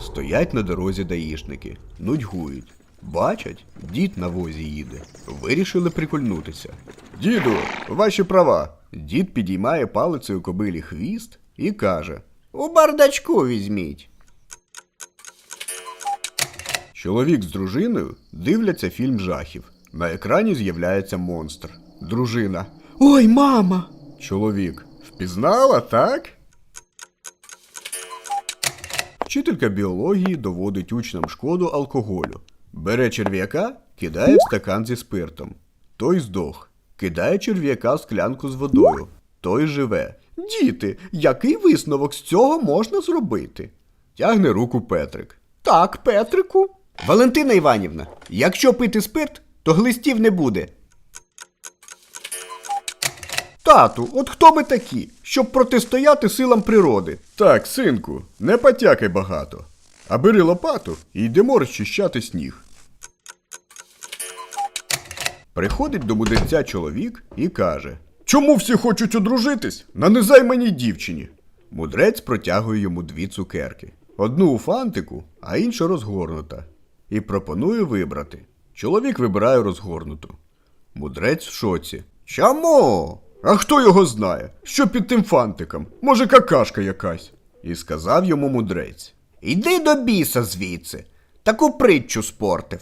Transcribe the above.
Стоять на дорозі даїшники, нудьгують. Бачать, дід на возі їде. Вирішили прикольнутися. Діду, ваші права. Дід підіймає палицею кобилі хвіст і каже: У бардачку візьміть. Чоловік з дружиною дивляться фільм жахів. На екрані з'являється монстр. Дружина. Ой, мама! Чоловік. Впізнала, так? Вчителька біології доводить учням шкоду алкоголю. Бере черв'яка, кидає в стакан зі спиртом. Той здох. Кидає черв'яка в склянку з водою. Той живе. Діти, який висновок з цього можна зробити? Тягне руку Петрик. Так, Петрику. Валентина Іванівна, якщо пити спирт, то глистів не буде. Тату, от хто ми такі, щоб протистояти силам природи? Так, синку, не потякай багато. А бери лопату і йдемо розчищати сніг. Приходить до мудреця чоловік і каже: Чому всі хочуть одружитись на незайманій дівчині? Мудрець протягує йому дві цукерки: одну у фантику, а іншу розгорнута. І пропонує вибрати. Чоловік вибирає розгорнуту. Мудрець в шоці. Чому? А хто його знає? Що під тим фантиком? Може, какашка якась? І сказав йому мудрець. Іди до біса звідси. Таку притчу спортив.